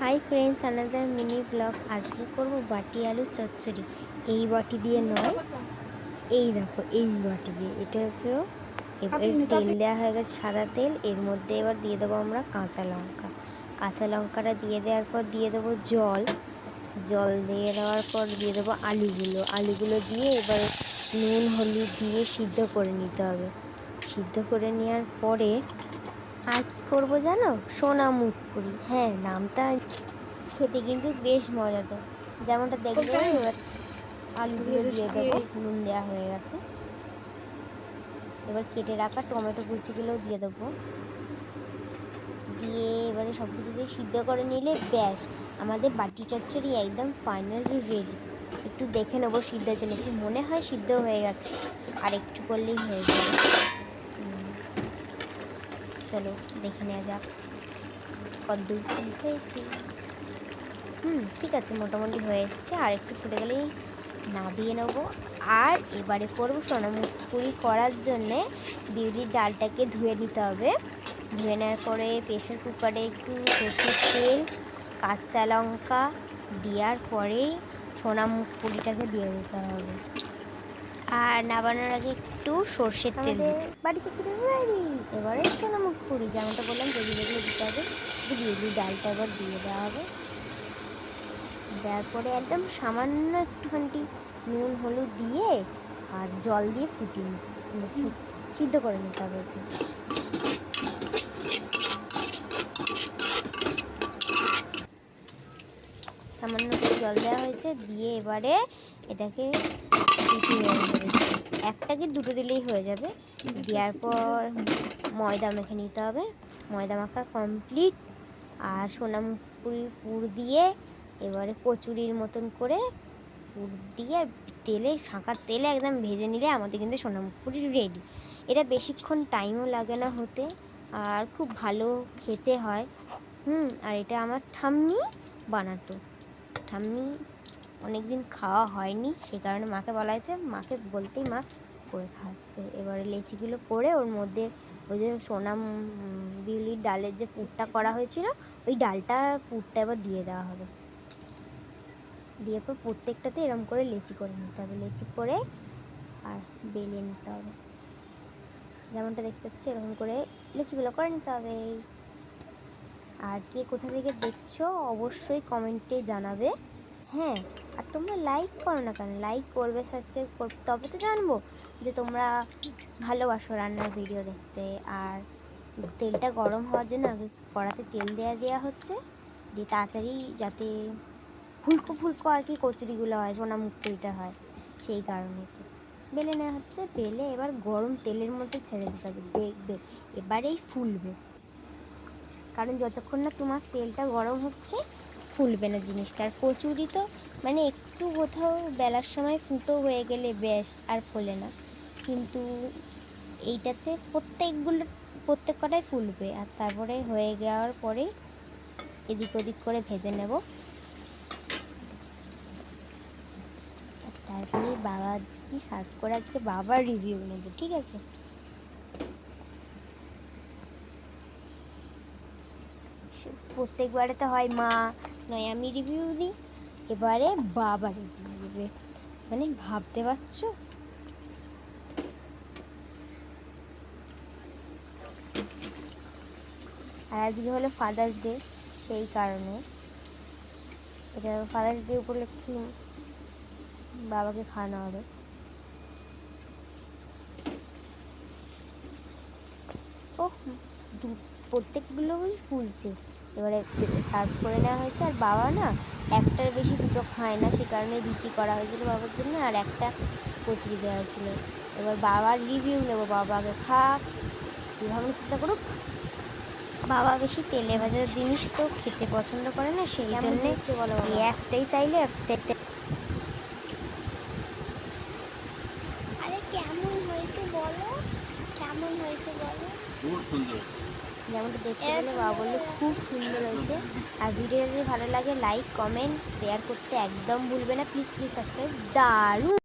Hi friends another mini blog আজকে করব বাটি আলু চচ্চড়ি। এই বাটি দিয়ে নয় এই দেখো এই বাটি দিয়ে। এটা হচ্ছে এবার তেল দেওয়া হয়ে গেছে সাদা তেল। এর মধ্যে এবার দিয়ে দেবো আমরা কাঁচা লঙ্কা। কাঁচা লঙ্কাটা দিয়ে দেওয়ার পর দিয়ে দেবো জল। জল দিয়ে দেওয়ার পর দিয়ে দেবো আলুগুলো। আলুগুলো দিয়ে এবার নুন হলুদ দিয়ে সিদ্ধ করে নিতে হবে। সিদ্ধ করে নেওয়ার পরে করব জানো? সোনা মুখ করি হ্যাঁ নামটা খেতে কিন্তু বেশ মজা তো। যেমনটা দেখবে এবার আলুগুলো দিয়ে দেবো। নুন দেওয়া হয়ে গেছে। এবার কেটে রাখা টমেটো কুচিগুলোও দিয়ে দেবো। দিয়ে এবারে সব কিছু দিয়ে সিদ্ধ করে নিলে ব্যাস। আমাদের বাটি চচ্চড়ি একদম ফাইনালি রেডি একটু দেখে নেব সিদ্ধ নাকি। মনে হয় সিদ্ধ হয়ে গেছে। আর একটু করলেই হয়ে যাবে। চলো, দেখে নেওয়া যাক। কদ্দূর কি হয়েছে? হুম, ঠিক আছে, মোটামুটি হয়ে এসছে। আর একটু ফুটে গেলেই নাবিয়ে নেব। আর এবারে করব সোনামুখপুরি করার জন্যে বিউলির ডালটাকে ধুয়ে নিতে হবে। ধুয়ে নেওয়ার পরে প্রেশার কুকারে একটু সর্ষের তেল, কাঁচা লঙ্কা দেওয়ার পরেই সোনামুখপুরিটাকে দিয়ে দিতে হবে। আর নাবানোর আগে একটু সর্ষের তেল বাড়ি চচ্চড়ি রেডি। এবারে সোনামুখ পুরি যেমনটা বললাম যেগুলো যেগুলো দিতে হবে। দিয়ে দিই ডালটা এবার দিয়ে দেওয়া হবে। দেওয়ার পরে একদম সামান্য একটুখানি নুন হলুদ দিয়ে আর জল দিয়ে ফুটিয়ে মানে সিদ্ধ করে নিতে হবে সামান্য করে জল দেওয়া হয়েছে, দিয়ে এবারে এটাকে একটা কি দুটো দিলেই হয়ে যাবে। দেওয়ার পর ময়দা মেখে নিতে হবে। ময়দা মাখা কমপ্লিট আর সোনামপুরি পুর দিয়ে এবারে কচুরির মতন করে পুর দিয়ে তেলে শাঁকার তেলে একদম ভেজে নিলে আমাদের কিন্তু সোনামপুরি রেডি এটা বেশিক্ষণ টাইমও লাগে না হতে। আর খুব ভালো খেতে হয়। হুম, আর এটা আমার ঠাম্মি বানাতো। ঠাম্মি অনেক দিন খাওয়া হয়নি, সে কারণে মাকে বলা হয়েছে, মাকে বলতেই মা করে খাচ্ছে। এবারে লেচিগুলো করে ওর মধ্যে ওই যে সোনাম বিউলির ডালের যে পুরটা করা হয়েছিল, ওই ডালটা পুরটা এবার দিয়ে দেওয়া হবে। দিয়ে পর প্রত্যেকটাতে এরম করে লেচি করে নিতে হবে। লেচি করে আর বেলিয়ে নিতে হবে। যেমনটা দেখতে পাচ্ছি, এরকম করে লেচিগুলো করে নিতে হবে। আর কে কোথা থেকে দেখছ, অবশ্যই কমেন্টে জানাবে। হ্যাঁ আর তোমরা লাইক করো না কেন? লাইক করবে সাবস্ক্রাইব করবে, তবে তো জানব যে তোমরা ভালোবাসো রান্নার ভিডিও দেখতে। আর তেলটা গরম হওয়ার জন্য আগে কড়াতে তেল দেওয়া দেওয়া হচ্ছে, দিয়ে তাড়াতাড়ি যাতে ফুলকো ফুলকো আর কি কচুরিগুলো হয় সোনা মুক্তিটা হয়, সেই কারণে বেলে নেওয়া হচ্ছে, বেলে এবার গরম তেলের মধ্যে ছেড়ে দিতে হবে, দেখবে, এবারেই ফুলবে। কারণ যতক্ষণ না তোমার তেলটা গরম হচ্ছে, ফুলবে না জিনিসটা। আর কচুরি তো মানে একটু কোথাও বেলার সময় ফুটো হয়ে গেলে ব্যাস, আর ফোলে না। কিন্তু এইটাতে প্রত্যেকগুলো, প্রত্যেক কটাই ফুলবে। আর তারপরে হয়ে যাওয়ার পরে এদিক ওদিক করে ভেজে নেব। তারপরে বাবা কি সার্ভ করে, আজকে বাবার রিভিউ নেব, ঠিক আছে? প্রত্যেকবারে তো হয় মা নয় আমি রিভিউ দিই, এবারে বাবা রিভিউ দেবে। মানে ভাবতে পারছ? আর আজকে হলো ফাদার্স ডে সেই কারণে। এটা ফাদার্স ডে উপলক্ষে বাবাকে খাওয়ানো হবে। ও প্রত্যেকগুলোই ফুলছে। এবারে সার্ভ করে নেওয়া হয়েছে আর বাবা না একটার বেশি দুটো খায় না সে কারণে রুটি করা হয়েছিল বাবার জন্য আর একটা কচুরি দেওয়া হয়েছিল। এবার বাবার রিভিউ নেব বাবাকে খাক ভাবনা চিন্তা করুক। বাবা বেশি তেলে ভাজার জিনিস তো খেতে পছন্দ করে না সেই জন্যে একটাই চাইলে একটা একটা আরে কেমন হয়েছে বলো? কেমন হয়েছে বলো? খুব সুন্দর। যেমনটা দেখতে পেলে বাবা বলল খুব সুন্দর হয়েছে। আর ভিডিও যদি ভালো লাগে লাইক কমেন্ট শেয়ার করতে একদম ভুলবে না। প্লিজ প্লিজ সাবস্ক্রাইব দারুণ!